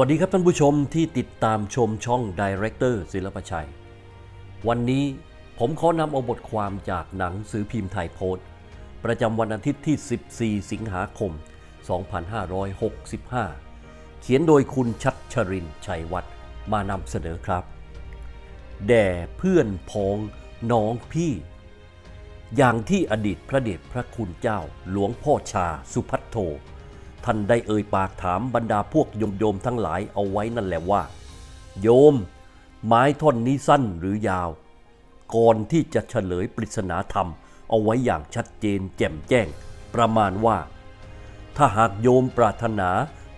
วัสดีครับท่านผู้ชมที่ติดตามชมช่อง Director ศิลปชัย วันนี้ผมขอนำเอาบทความจากหนังสือพิมพ์ไทยโพสต์ ประจำวันอาทิตย์ที่ 14 สิงหาคม 2565 เขียนโดยคุณชัดชรินชัยวัฒน์มานำเสนอครับ แด่เพื่อนพ้องน้องพี่ อย่างที่อดีตพระเดชพระคุณเจ้าหลวงพ่อชาสุพัทโท ท่านได้เอ่ยปากถามบรรดาพวกโยมโยมๆทั้งหลายเอาไว้นั่นแหละว่า โยม ไม้ท่อนนี้สั้นหรือยาว ก่อนที่จะเฉลยปริศนาธรรม เอาไว้อย่างชัดเจนแจ่มแจ้ง ประมาณว่า ถ้าหากโยมปรารถนา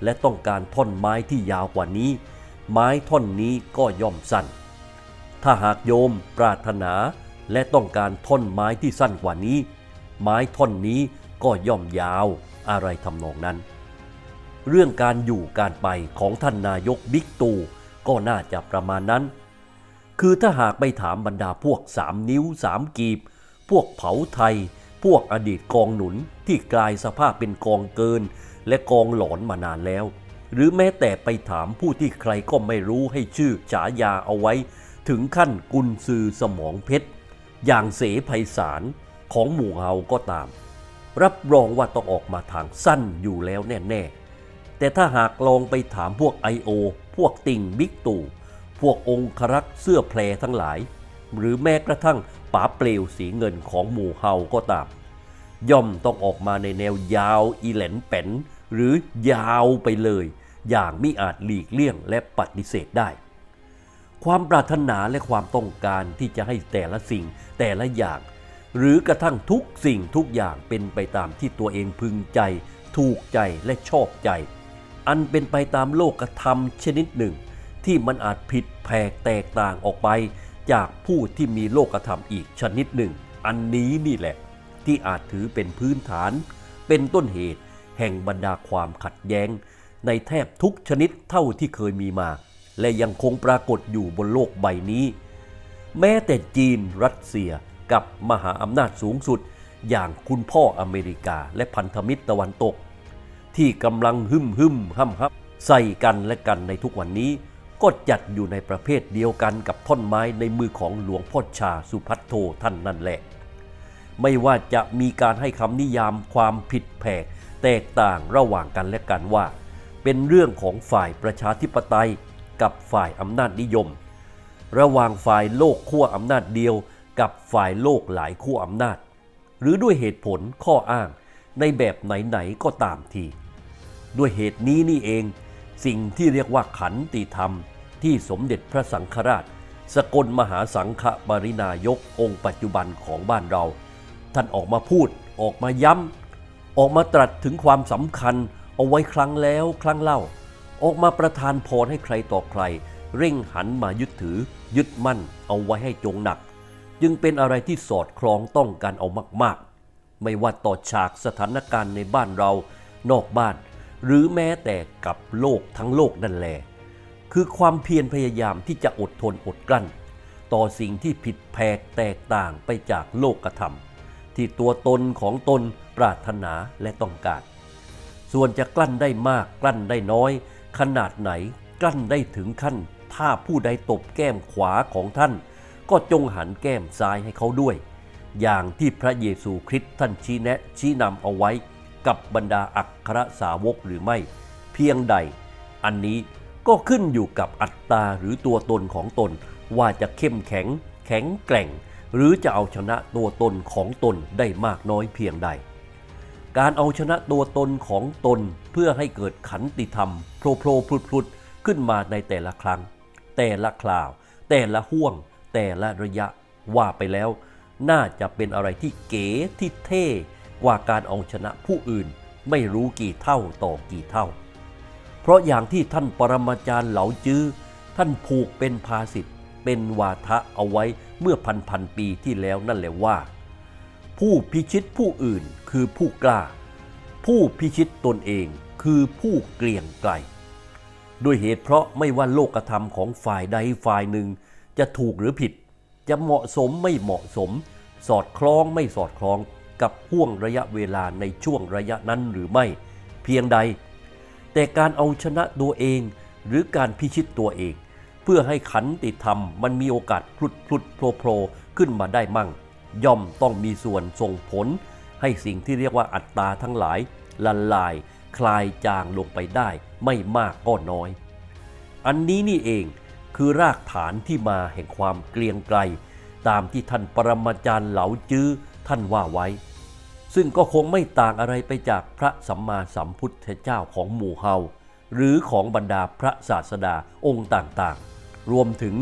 และต้องการท่อนไม้ที่ยาวกว่านี้ ไม้ท่อนนี้ก็ย่อมสั้น ถ้าหากโยมปรารถนาและต้องการท่อนไม้ที่สั้นกว่านี้ ไม้ท่อนนี้ก็ย่อมยาวอะไรทำนองนั้น เรื่องการอยู่การไปของท่านนายกบิ๊กตู่ก็น่าจะประมาณนั้น คือถ้าหากไปถามบรรดาพวกสามนิ้วสามกีบ พวกเผาไทย พวกอดีตกองหนุนที่กลายสภาพเป็นกองเกิน และกองหลอนมานานแล้ว หรือแม้แต่ไปถามผู้ที่ใครก็ไม่รู้ให้ชื่อฉายาเอาไว้ ถึงขั้นกุนซือสมองเพชร อย่างเสไพศาลของหมู่เฮาก็ตาม รับรองว่าต้องออกมาทางสั้นอยู่แล้วแน่ ๆ แต่ถ้าหากลองไปถามพวก I.O. พวกติ่งบิ๊กตู่พวกองครักษ์เสื้อแพรทั้งหลาย หรือแม้กระทั่งป๋าเปลวสีเงินของหมู่เฮาก็ตาม ย่อมต้องออกมาในแนวยาวอีแหลนแป๋นหรือยาวไปเลย อย่างมิอาจหลีกเลี่ยงและปฏิเสธได้ ความปรารถนาและความต้องการที่จะให้แต่ละสิ่งแต่ละอย่าง หรือกระทั่งทุกสิ่งทุกอย่างเป็นไปตามที่ตัวเองพึงใจ ถูกใจและชอบใจ อันเป็นไปตามโลกธรรมชนิดหนึ่ง ที่มันอาจผิดแผกแตกต่างออกไป จากผู้ที่มีโลกธรรมอีกชนิดหนึ่ง อันนี้นี่แหละ ที่อาจถือเป็นพื้นฐาน เป็นต้นเหตุ แห่งบรรดาความขัดแย้ง ในแทบทุกชนิดเท่าที่เคยมีมา และยังคงปรากฏอยู่บนโลกใบนี้ แม้แต่จีนรัสเซียกับมหาอำนาจสูงสุด อย่างคุณพ่ออเมริกาและพันธมิตรตะวันตก ที่กำลังหึมหึมห้ำฮับใส่กันและกันในทุกวันนี้ ก็จัดอยู่ในประเภทเดียวกันกับท่อนไม้ในมือของหลวงพ่อชาสุพัทโทท่านนั่นแหละ ไม่ว่าจะมีการให้คำนิยามความผิดแผกแตกต่างระหว่างกันและกันว่า เป็นเรื่องของฝ่ายประชาธิปไตยกับฝ่ายอำนาจนิยม ระหว่างฝ่ายโลกขั้วอำนาจเดียวกับฝ่ายโลกหลายขั้วอำนาจ หรือด้วยเหตุผลข้ออ้างในแบบไหนๆก็ตามที ด้วยเหตุนี้นี่เอง สิ่งที่เรียกว่าขันติธรรม ที่สมเด็จพระสังฆราช สกลมหาสังฆปรินายกองค์ปัจจุบันของบ้านเรา ท่านออกมาพูดออกมาย้ำ ออกมาตรัสถึงความสำคัญเอาไว้ครั้งแล้วครั้งเล่า ออกมาประทานพรให้ใครต่อใคร เร่งหันมายึดถือ ยึดมั่นเอาไว้ให้จงหนัก จึงเป็นอะไรที่สอดคล้องต้องกันเอามากๆ ไม่ว่าต่อฉากสถานการณ์ในบ้านเรา นอกบ้าน หรือแม้แต่กับโลกทั้งโลกนั่นแหละคือความเพียรพยายามที่จะอดทนอดกลั้น ต่อสิ่งที่ผิดแผกแตกต่างไปจากโลกธรรม ที่ตัวตนของตนปรารถนาและต้องการ ส่วนจะกลั้นได้มากกลั้นได้น้อย ขนาดไหนกลั้นได้ถึงขั้น ถ้าผู้ใดตบแก้มขวาของท่าน ก็จงหันแก้มซ้ายให้เขาด้วย อย่างที่พระเยซูคริสต์ท่านชี้แนะชี้นำเอาไว้ กับบรรดาอัครสาวกหรือไม่ เพียงใด อันนี้ก็ขึ้นอยู่กับอัตตาหรือตัวตนของตน ว่าจะเข้มแข็ง แข็งแกร่ง หรือจะเอาชนะตัวตนของตนได้มากน้อยเพียงใด การเอาชนะตัวตนของตนเพื่อให้เกิดขันติธรรมโผล่โผล่พลุดพลุดขึ้นมาในแต่ละครั้ง แต่ละคราว แต่ละห่วง แต่ละระยะว่าไปแล้ว น่าจะเป็นอะไรที่เก๋ที่เท่ กว่าการเอาชนะผู้อื่นไม่รู้กี่เท่าต่อกี่เท่า เพราะอย่างที่ท่านปรมาจารย์เหลาจื้อท่านผูกเป็นภาษิตเป็นวาทะเอาไว้เมื่อพันพันปีที่แล้วนั่นแหละว่า ผู้พิชิตผู้อื่นคือผู้กล้า ผู้พิชิตตนเองคือผู้เกลียงไกลด้วยเหตุเพราะไม่ว่าโลกธรรมของฝ่ายใดฝ่ายหนึ่ง จะถูกหรือผิด จะเหมาะสมไม่เหมาะสม สอดคล้องไม่สอดคล้อง กับห่วงระยะเวลาในช่วงระยะนั้นหรือไม่ เพียงใด แต่การเอาชนะตัวเองหรือการพิชิตตัวเอง เพื่อให้ขันติธรรมมันมีโอกาสพลุดพลุดโผล่โผล่ขึ้นมาได้มั่ง ย่อมต้องมีส่วนส่งผล ให้สิ่งที่เรียกว่าอัตตาทั้งหลายละลาย คลายจางลงไปได้ ไม่มากก็น้อย อันนี้นี่เองคือรากฐานที่มาแห่งความเกรียงไกรตามที่ท่านปรมาจารย์เหลาจื้อท่านว่าไว้ ซึ่งก็คงไม่ต่างอะไรไปจากพระสัมมาสัมพุทธเจ้าของหมู่เฮาหรือของบรรดาพระศาสดาองค์ต่างๆ รวมถึง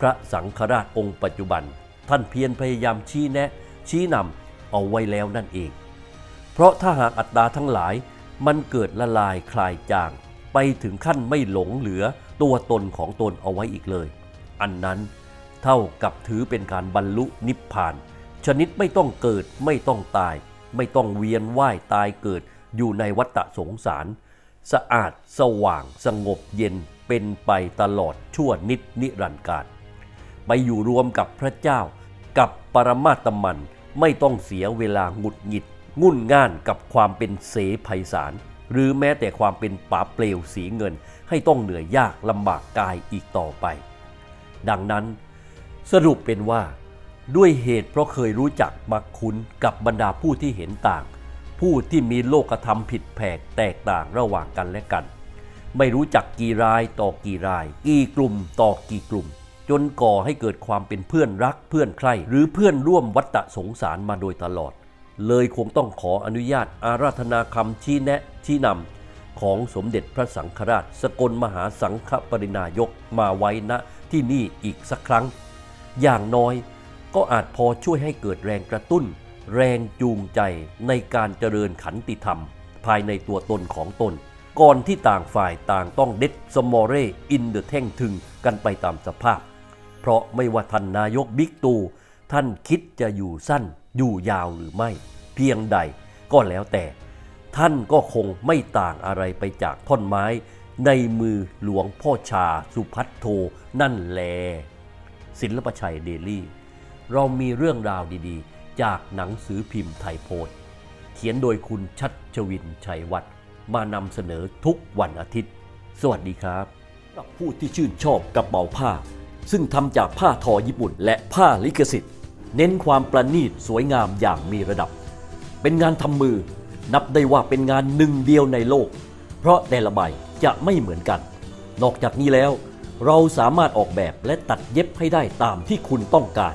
พระสังฆราชองค์ปัจจุบัน ท่านเพียรพยายามชี้แนะ ชี้นำเอาไว้แล้วนั่นเอง เพราะถ้าหากอัตตาทั้งหลายมันเกิดละลายคลายจาง ไปถึงขั้นไม่หลงเหลือตัวตนของตนเอาไว้อีกเลย อันนั้นเท่ากับถือเป็นการบรรลุนิพพาน ชนิดไม่ต้องเกิดไม่ต้องตาย ไม่ต้องเวียนว่ายตายเกิดอยู่ในวัฏสงสาร สะอาดสว่างสงบเย็นเป็นไปตลอดชั่วนิดนิรันดร์การไปอยู่รวมกับพระเจ้ากับปรมาตมันไม่ต้องเสียเวลาหงุดหงิด งุ่นง่านกับความเป็นเสภัยสาร หรือแม้แต่ความเป็นป๋าเปลวสีเงิน ให้ต้องเหนื่อยยากลำบากกายอีกต่อไป ดังนั้นสรุปเป็นว่า ด้วยเหตุเพราะเคยรู้จักมักคุ้นกับบรรดาผู้ที่เห็นต่าง ผู้ที่มีโลกธรรมผิดแผกแตกต่างระหว่างกันและกัน ไม่รู้จักกี่รายต่อกี่ราย กี่กลุ่มต่อกี่กลุ่ม จนก่อให้เกิดความเป็นเพื่อนรักเพื่อนใคร่หรือเพื่อนร่วมวัฏสงสารมาโดยตลอด เลยคงต้องขออนุญาตอาราธนาคำชี้แนะชี้นำของสมเด็จพระสังฆราช สกลมหาสังฆปรินายกมาไว้ณที่นี่อีกสักครั้ง อย่างน้อย ก็อาจพอช่วยให้เกิดแรงกระตุ้น แรงจูงใจในการเจริญขันติธรรม ภายในตัวตนของตน ก่อนที่ต่างฝ่ายต่างต้องเด็ดสมอเรอินเดอะแท่งถึงกันไปตามสภาพ เพราะไม่ว่าท่านนายกบิ๊กตู ท่านคิดจะอยู่สั้นอยู่ยาวหรือไม่ เพียงใดก็แล้วแต่ ท่านก็คงไม่ต่างอะไรไปจากท่อนไม้ในมือหลวงพ่อชาสุพัทโทนั่นแล ศิลปชัยเดลี่ เรามีเรื่องราวดีๆ จากหนังสือพิมพ์ไทยโพสต์เขียนโดยคุณชัดชวินชัยวัฒน์มานำเสนอทุกวันอาทิตย์ สวัสดีครับสำหรับผู้ที่ชื่นชอบกระเป๋าผ้า ซึ่งทำจากผ้าทอญี่ปุ่น และผ้าลิขสิทธิ์ เน้นความประณีตสวยงามอย่างมีระดับ เป็นงานทำมือ นับได้ว่าเป็นงานหนึ่งเดียวในโลก เพราะแต่ละใบจะไม่เหมือนกัน นอกจากนี้แล้ว เราสามารถออกแบบและตัดเย็บให้ได้ตามที่คุณต้องการ